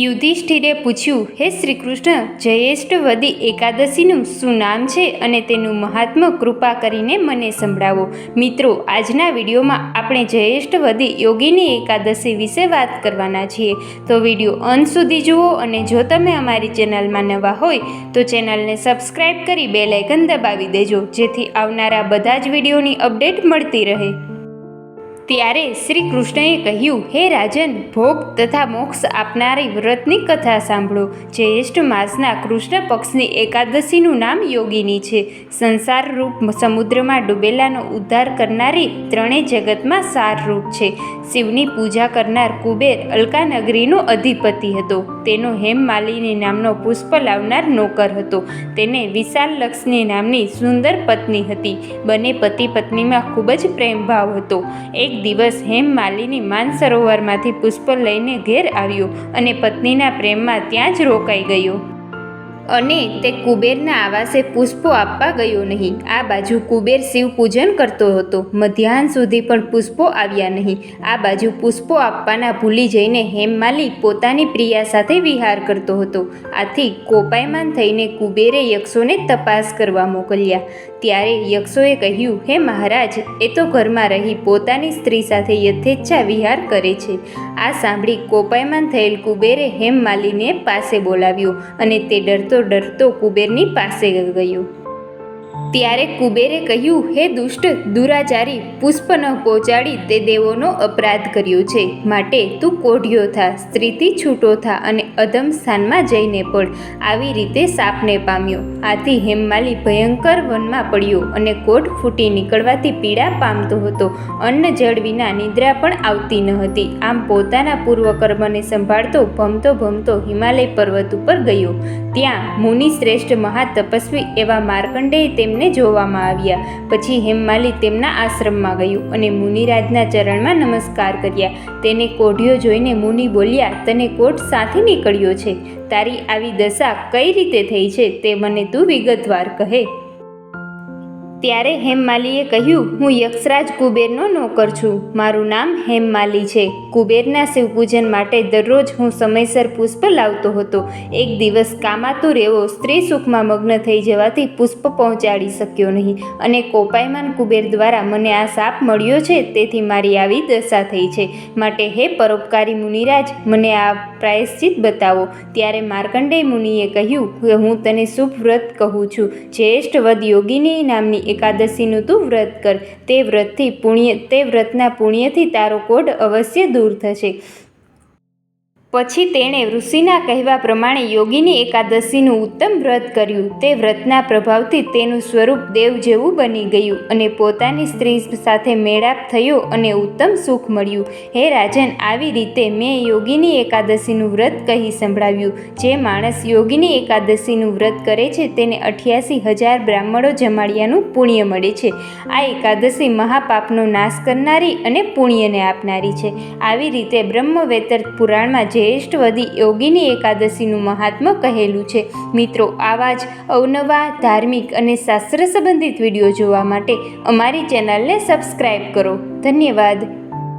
યુધિષ્ઠિરે પૂછ્યું, હે શ્રી કૃષ્ણ જયેષ્ઠવદી એકાદશીનું શું નામ છે અને તેનું મહાત્મ કૃપા કરીને મને સંભળાવો? મિત્રો, આજના વિડીયોમાં આપણે જયેષ્ઠવદી યોગીની એકાદશી વિશે વાત કરવાના છીએ. તો વીડિયો અંત સુધી જુઓ અને જો તમે અમારી ચેનલમાં નવા હોય, તો ચેનલને સબસ્ક્રાઈબ કરી બે લાઇકન દબાવી દેજો, જેથી આવનારા બધા જ વિડીયોની અપડેટ મળતી રહે. ત્યારે શ્રી કૃષ્ણએ કહ્યું, હે રાજન, ભોગ તથા મોક્ષ આપનારી વ્રતની કથા સાંભળો. જ્યેષ્ઠ માસના કૃષ્ણ પક્ષની એકાદશીનું નામ યોગીની છે. સંસાર રૂપ સમુદ્રમાં ડૂબેલાનો ઉદ્ધાર કરનારી ત્રણેય જગતમાં સારરૂપ છે. શિવની પૂજા કરનાર કુબેર અલકાનગરીનો અધિપતિ હતો. તેનો હેમમાલિની નામનો પુષ્પ લાવનાર નોકર હતો. તેને વિશાલ લક્ષ્મી નામની સુંદર પત્ની હતી. બંને પતિ પત્નીમાં ખૂબ જ પ્રેમભાવ હતો. એક દિવસ હેમમાલિની માનસરોવરમાંથી પુષ્પ લઈને ઘેર આવ્યો અને પત્નીના પ્રેમમાં ત્યાં જ રોકાઈ ગયો. અને તે કુબેરના આવાસે પુષ્પો આપવા ગયો નહીં. આ બાજુ કુબેર શિવ પૂજન કરતો હતો. મધ્યાહન સુધી પણ પુષ્પો આવ્યા નહીં. આ બાજુ પુષ્પો આપવાના ભૂલી જઈને હેમમાલી પોતાની પ્રિયા સાથે વિહાર કરતો હતો. આથી કોપાયમાન થઈને કુબેરે યક્ષોને તપાસ કરવા મોકલ્યા. ત્યારે યક્ષોએ કહ્યું, હે મહારાજ, એ તો ઘરમાં રહી પોતાની સ્ત્રી સાથે યથેચ્છા વિહાર કરે છે. આ સાંભળી કોપાયમાન થયેલ કુબેરે હેમમાલીને પાસે બોલાવ્યો અને તે ડરતો ડરતો કુબેરની પાસે ગયો. ત્યારે કુબેરે કહ્યું, હે દુષ્ટ, દુરાચારી, પુષ્પ ન પહોંચાડી તે દેવોનો અપરાધ કર્યો છે. માટે તું કોઢિયો થા, સ્ત્રીથી છૂટો થા અને અધમ સ્થાનમાં જઈને પડ. આવી રીતે સાપને પામ્યો. આથી હેમમાલી ભયંકર વનમાં પડ્યો અને કોઢ ફૂટી નીકળવાથી પીડા પામતો હતો. અન્ન જળ વિના નિદ્રા પણ આવતી ન હતી. આમ પોતાના પૂર્વકર્મને સંભાળતો ભમતો ભમતો હિમાલય પર્વત ઉપર ગયો. ત્યાં મુનિ શ્રેષ્ઠ મહાતપસ્વી એવા માર્કંડેય તેમને જોવામાં આવ્યા. પછી હેમમાલી તેમના આશ્રમમાં ગયું અને મુનિરાજના ચરણમાં નમસ્કાર કર્યા. તેને કોઢિયો જોઈને મુનિ બોલ્યા, તને કોટ સાથે નીકળ્યો છે. તારી આવી દશા કઈ રીતે થઈ છે તે મને તું વિગતવાર કહે. ત્યારે હેમમાલીએ કહ્યું, હું યક્ષરાજ કુબેરનો નોકર છું. મારું નામ હેમમાલી છે. કુબેરના શિવપૂજન માટે દરરોજ હું સમયસર પુષ્પ લાવતો હતો. એક દિવસ કામાતુર એવો સ્ત્રી સુખમાં મગ્ન થઈ જવાથી પુષ્પ પહોંચાડી શક્યો નહીં અને કોપાયમાન કુબેર દ્વારા મને આ સાપ મળ્યો છે, તેથી મારી આવી દશા થઈ છે. માટે હે પરોપકારી મુનિરાજ, મને આ પ્રાયશ્ચિત બતાવો. ત્યારે માર્કંડેય મુનિએ કહ્યું કે હું તને શુભ વ્રત કહું છું. જ્યેષ્ઠ વદ યોગીની નામની એકાદશીનું તું વ્રત કર. તે વ્રતથી પુણ્ય તે વ્રતના પુણ્યથી તારો કોઢ અવશ્ય દૂર થશે. પછી તેણે ઋષિના કહેવા પ્રમાણે યોગીની એકાદશીનું ઉત્તમ વ્રત કર્યું. તે વ્રતના પ્રભાવથી તેનું સ્વરૂપ દેવ જેવું બની ગયું અને પોતાની સ્ત્રી સાથે મેળાપ થયો અને ઉત્તમ સુખ મળ્યું. હે રાજન, આવી રીતે મેં યોગીની એકાદશીનું વ્રત કહી સંભળાવ્યું. જે માણસ યોગીની એકાદશીનું વ્રત કરે છે, તેને અઠ્યાસી હજાર બ્રાહ્મણો જમાડ્યાનું પુણ્ય મળે છે. આ એકાદશી મહાપાપનો નાશ કરનારી અને પુણ્યને આપનારી છે. આવી રીતે બ્રહ્મવેતર પુરાણમાં જ્યેષ્ઠવદી યોગીની એકાદશીનું મહાત્મ્ય કહેલું છે. મિત્રો, આવા જ અવનવા ધાર્મિક અને શાસ્ત્ર સંબંધિત વીડિયો જોવા માટે અમારી ચેનલને સબસ્ક્રાઈબ કરો. ધન્યવાદ.